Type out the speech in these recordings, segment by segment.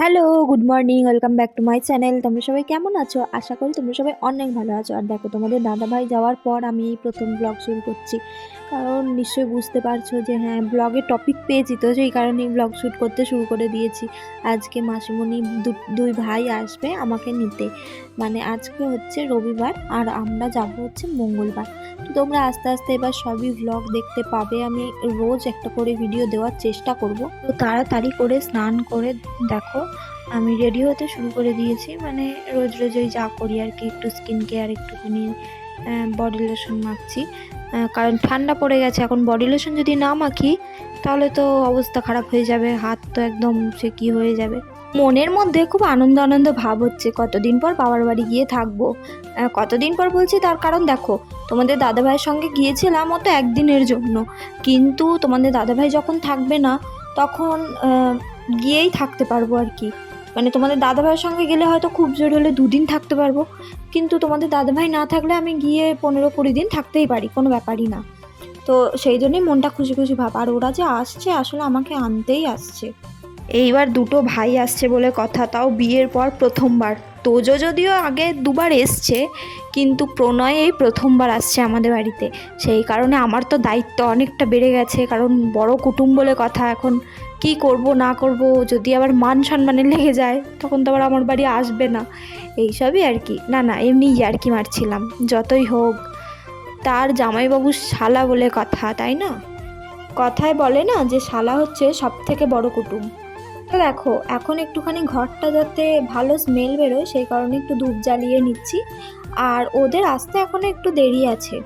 Hello, good morning, welcome back to my channel. তোমরা সবাই কেমন আছো? আশা করি তোমরা সবাই অনেক ভালো আছো। আর দেখো, তোমাদের দাদাভাই যাওয়ার পর আমি এই প্রথম ব্লগ শুরু করছি। কারণ নিশ্চয়ই বুঝতে পারছ যে হ্যাঁ ব্লগে টপিক পেয়েছি তো, সেই কারণে ব্লগ শ্যুট করতে শুরু করে দিয়েছি। আজকে মাসিমণি দুই ভাই আসবে আমাকে নিতে। মানে আজকে হচ্ছে রবিবার আর আমরা যাব হচ্ছে মঙ্গলবার। তো তোমরা আস্তে আস্তে এবার সবই ব্লগ দেখতে পাবে। আমি রোজ একটা করে ভিডিও দেওয়ার চেষ্টা করব। তো তাড়াতাড়ি করে স্নান করে দেখো, আমি রেডি হতে শুরু করে দিয়েছি। মানে রোজ রোজ ওই যা করি আর কি, একটু স্কিন কেয়ার একটুখানি বডি লোশন মাখছি। কারণ ঠান্ডা পড়ে গেছে, এখন বডি লোশন যদি না মাখি, তাহলে তো অবস্থা খারাপ হয়ে যাবে, হাত তো একদম সে কি হয়ে যাবে। মনের মধ্যে খুব আনন্দ আনন্দ ভাব হচ্ছে, কতদিন পর বাবার বাড়ি গিয়ে থাকব? কতদিন পর বলছি তার কারণ দেখো, তোমাদের দাদাভাইয়ের সঙ্গে গিয়েছিলাম ও তো একদিনের জন্য। কিন্তু তোমাদের দাদাভাই যখন থাকবে না, তখন গিয়েই থাকতে পারব আর কি। মানে তোমাদের দাদাভাইয়ের সঙ্গে গেলে হয়তো খুব জোর হলে দুদিন থাকতে পারব। কিন্তু তোমাদের দাদাভাই না থাকলে আমি গিয়ে পনেরো কুড়ি দিন থাকতেই পারি, কোনো ব্যাপারই না। তো সেই জন্যই মনটা খুশি খুশি ভাব। আর ওরা যে আসছে, আসলে আমাকে আনতেই আসছে। এইবার দুটো ভাই আসছে বলে কথা, তাও বিয়ের পর প্রথমবার। তোজো যদিও আগে দুবার এসছে, কিন্তু প্রণয় এই প্রথমবার আসছে আমাদের বাড়িতে। সেই কারণে আমার তো দায়িত্ব অনেকটা বেড়ে গেছে, কারণ বড় কুটুম বলে কথা এখন। কি করব, না করব, যদি আবার মান সম্মানে লেগে যায়, তখন তো আবার আমার বাড়ি আসবে না। এইসবই আর কি। না না এমনি ইয়ার্কি মারছিলাম, যতই হোক। তার জামাইবাবু শালা বলে কথা, তাই না? কথায় বলে না যে শালা হচ্ছে সব থেকে বড় কুটুম। তো দেখো, এখন একটুখানি ঘরটা যাতে ভালো স্মেল বেরোয়, সেই কারণে একটু ধূপ জ্বালিয়ে নিচ্ছি। আর ওদের আসতে এখনও একটু দেরি আছে।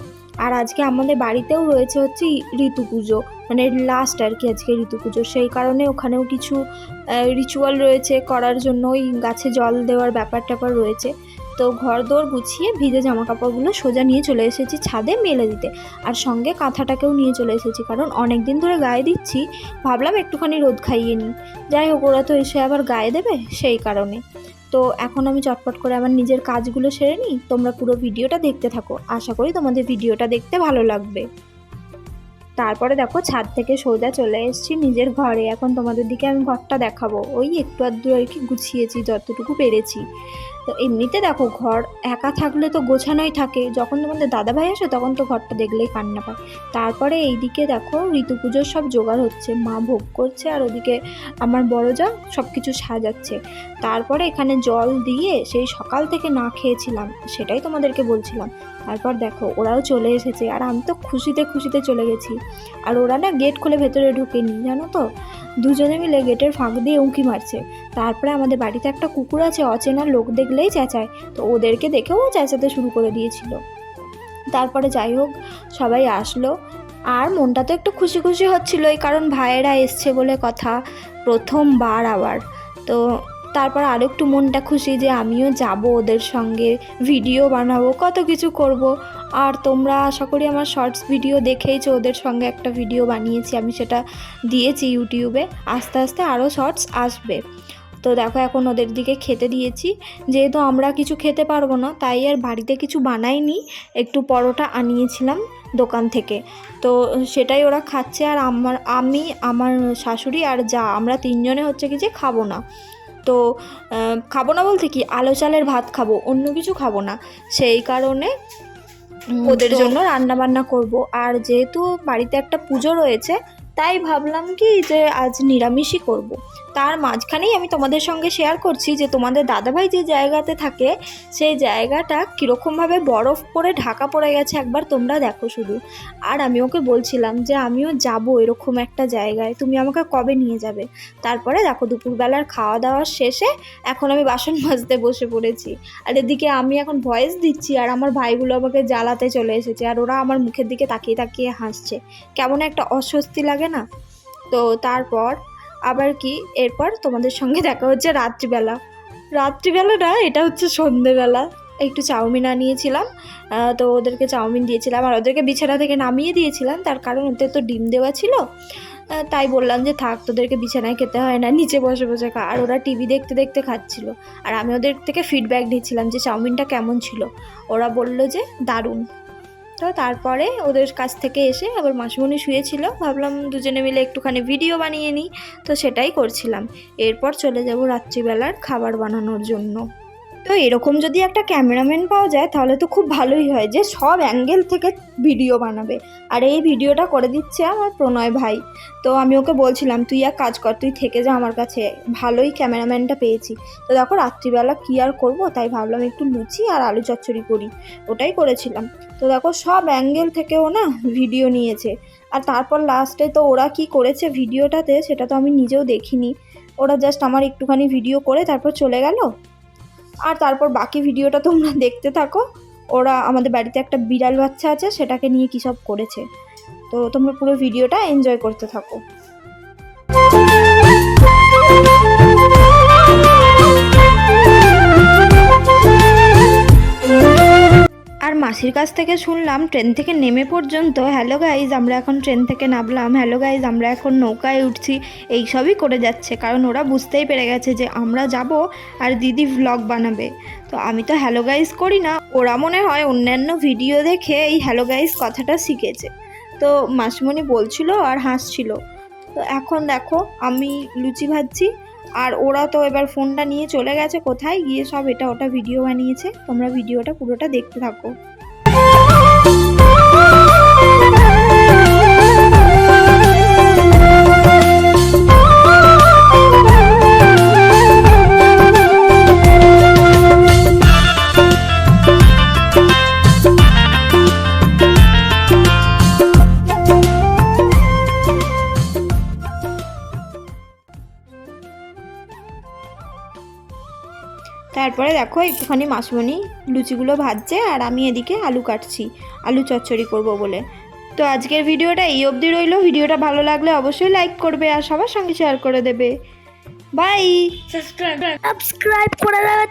আর আজকে আমাদের বাড়িতেও রয়েছে হচ্ছে ঋতু পুজো মানে লাস্ট আর কি আজকে ঋতু পুজো সেই কারণে ওখানেও কিছু রিচুয়াল রয়েছে করার জন্য, ওই গাছে জল দেওয়ার ব্যাপার ট্যাপার রয়েছে। তো ঘর দোর গুছিয়ে ভিজে জামা কাপড়গুলো সোজা নিয়ে চলে এসেছি ছাদে মেলে দিতে। আর সঙ্গে কাঁথাটাকেও নিয়ে চলে এসেছি, কারণ অনেক দিন ধরে গায়ে দিচ্ছি। ভাবলাম একটুখানি রোদ খাইয়ে নিই। যাই হোক, ওরা তো এসে আবার গায়ে দেবে সেই কারণে। তো এখন আমি চটপট করে আমার নিজের কাজগুলো সেরে নিই। তোমরা পুরো ভিডিওটা দেখতে থাকো। আশা করি তোমাদের ভিডিওটা দেখতে ভালো লাগবে। তারপরে দেখো, ছাদ থেকে সোজা চলে এসেছি নিজের ঘরে। এখন তোমাদের দিকে আমি ঘরটা দেখাবো। ওই একটু আধটু আর কি গুছিয়েছি, যতটুকু পেরেছি। তো এমনিতে দেখো ঘর একা থাকলে তো গোছানোই থাকে। যখন তোমাদের দাদাভাই আসে তখন তো ঘরটা দেখলেই কান্না পায়। তারপরে এইদিকে দেখো ঋতু পুজোর সব জোগাড় হচ্ছে। মা ভোগ করছে আর ওদিকে আমার বড় যা সব কিছু সাজাচ্ছে। তারপরে এখানে জল দিয়ে সেই সকাল থেকে না খেয়েছিলাম, সেটাই তোমাদেরকে বলছিলাম। তারপর দেখো ওরাও চলে এসেছে আর আমি তো খুশিতে খুশিতে চলে গেছি। আর ওরা না গেট খুলে ভেতরে ঢুকেনি, জানো তো? দুজনে মিলে গেটের ফাঁক দিয়ে উঁকি মারছে। তারপরে আমাদের বাড়িতে একটা কুকুর আছে, অচেনা লোক দেখলেই চেঁচায়। তো ওদেরকে দেখেও ও চেঁচাতে শুরু করে দিয়েছিল। তারপরে যাই হোক, সবাই আসলো। আর মনটা তো একটু খুশি খুশি হচ্ছিল, এই কারণ ভাইয়েরা এসছে বলে কথা প্রথমবার আবার। তো তারপর আরও একটু মনটা খুশি যে আমিও যাব ওদের সঙ্গে, ভিডিও বানাবো, কত কিছু করব। আর তোমরা আশা করি আমার শর্টস ভিডিও দেখেইছো, ওদের সঙ্গে একটা ভিডিও বানিয়েছি, আমি সেটা দিয়েছি ইউটিউবে। আস্তে আস্তে আরও শর্টস আসবে। তো দেখো এখন ওদের দিকে খেতে দিয়েছি। যেহেতু আমরা কিছু খেতে পারব না তাই আর বাড়িতে কিছু বানাইনি। একটু পরোটা আনিয়েছিলাম দোকান থেকে। তো সেটাই ওরা খাচ্ছে আর আমার আমি আমার শাশুড়ি আর যা আমরা তিনজনে হচ্ছে কি যে খাব না। তো খাব না বলতে কি আলো চালের ভাত খাব অন্য কিছু খাব না। সেই কারণে ওদের জন্য রান্না বান্না করব। আর যেহেতু বাড়িতে একটা পুজো রয়েছে তাই ভাবলাম কি যে আজ নিরামিষই করব। তার মাঝখানেই আমি তোমাদের সঙ্গে শেয়ার করছি যে তোমাদের দাদাভাই যে জায়গাতে থাকে, সেই জায়গাটা কীরকমভাবে বরফ পরে ঢাকা পড়ে গেছে একবার তোমরা দেখো শুধু। আর আমি ওকে বলছিলাম যে আমিও যাব এরকম একটা জায়গায়, তুমি আমাকে কবে নিয়ে যাবে? তারপরে দেখো দুপুরবেলার খাওয়া দাওয়ার শেষে এখন আমি বাসন মাজতে বসে পড়েছি। আর এদিকে আমি এখন ভয়েস দিচ্ছি আর আমার ভাইগুলো আমাকে জ্বালাতে চলে এসেছে আর ওরা আমার মুখের দিকে তাকিয়ে তাকিয়ে হাসছে। কেমন একটা অস্বস্তি লাগে না? তো তারপর আবার কি? এরপর তোমাদের সঙ্গে দেখা হচ্ছে রাত্রিবেলা। রাত্রিবেলাটা এটা হচ্ছে সন্ধেবেলা। একটু চাউমিন আনিয়েছিলাম তো ওদেরকে চাউমিন দিয়েছিলাম আর ওদেরকে বিছানা থেকে নামিয়ে দিয়েছিলাম। তার কারণ ওদের তো ডিম দেওয়া ছিল তাই বললাম যে থাক, তোদেরকে বিছানায় খেতে হয় না, নিচে বসে বসে খা। আর ওরা টিভি দেখতে দেখতে খাচ্ছিল। আর আমি ওদের থেকে ফিডব্যাক দিচ্ছিলাম যে চাউমিনটা কেমন ছিল। ওরা বলল যে দারুণ। তো তারপরে ওদের কাছ থেকে এসে আবার মাসিমণি শুয়েছিল। ভাবলাম দুজনে মিলে একটুখানি ভিডিও বানিয়ে নিই। তো সেটাই করছিলাম। এরপর চলে যাব রাত্রিবেলার খাবার বানানোর জন্য। তো এরকম যদি একটা ক্যামেরাম্যান পাওয়া যায়, তাহলে তো খুব ভালোই হয় যে সব অ্যাঙ্গেল থেকে ভিডিও বানাবে। আর এই ভিডিওটা করে দিচ্ছে আমার প্রণয় ভাই। তো আমি ওকে বলছিলাম, তুই এক কাজ কর, তুই থেকে যা আমার কাছে। ভালোই ক্যামেরাম্যানটা পেয়েছি। তো দেখো রাত্রিবেলা কী আর করব, তাই ভাবলাম একটু লুচি আর আলু চচ্চড়ি করি। ওটাই করেছিলাম। তো দেখো সব অ্যাঙ্গেল থেকেও না ভিডিও নিয়েছে। আর তারপর লাস্টে তো ওরা কি করেছে ভিডিওটাতে, সেটা তো আমি নিজেও দেখিনি। ওরা জাস্ট আমার একটুখানি ভিডিও করে তারপর চলে গেল। আর তারপর বাকি ভিডিওটা তোমরা দেখতে থাকো। ওরা আমাদের বাড়িতে একটা বিড়াল বাচ্চা আছে, সেটাকে নিয়ে কী সব করেছে। তো তোমরা পুরো ভিডিওটা এনজয় করতে থাকো। মাসির কাছ থেকে শুনলাম, ট্রেন থেকে নেমে পর্যন্ত, হ্যালো গাইজ আমরা এখন ট্রেন থেকে নামলাম, হ্যালো গাইজ আমরা এখন নৌকায় উঠছি। এই সবই করে যাচ্ছে, কারণ ওরা বুঝতেই পেরে গেছে যে আমরা যাব আর দিদি ভ্লগ বানাবে। তো আমি তো হ্যালো গাইজ করি না, ওরা মনে হয় অন্যান্য ভিডিও দেখে এই হ্যালো গাইজ কথাটা শিখেছে। তো মাসিমণি বলছিল আর হাসছিল। তো এখন দেখো, আমি লুচি ভাজছি, আর ওরা তো এবার ফোনটা নিয়ে চলে গেছে কোথায়, গিয়ে সব এটা ওটা ভিডিও বানিয়েছে, তোমরা ভিডিওটা পুরোটা দেখতে থাকো। তারপরে দেখো একটুখানি মাসমনি লুচিগুলো ভাজছে আর আমি এদিকে আলু কাটছি আলু চচ্চড়ি করব বলে। তো আজকের ভিডিওটা এই অবধি রইল। ভিডিওটা ভালো লাগলে অবশ্যই লাইক করবে আর সবার সঙ্গে শেয়ার করে দেবে। বাই সাবস্ক্রাইব করে দেবে।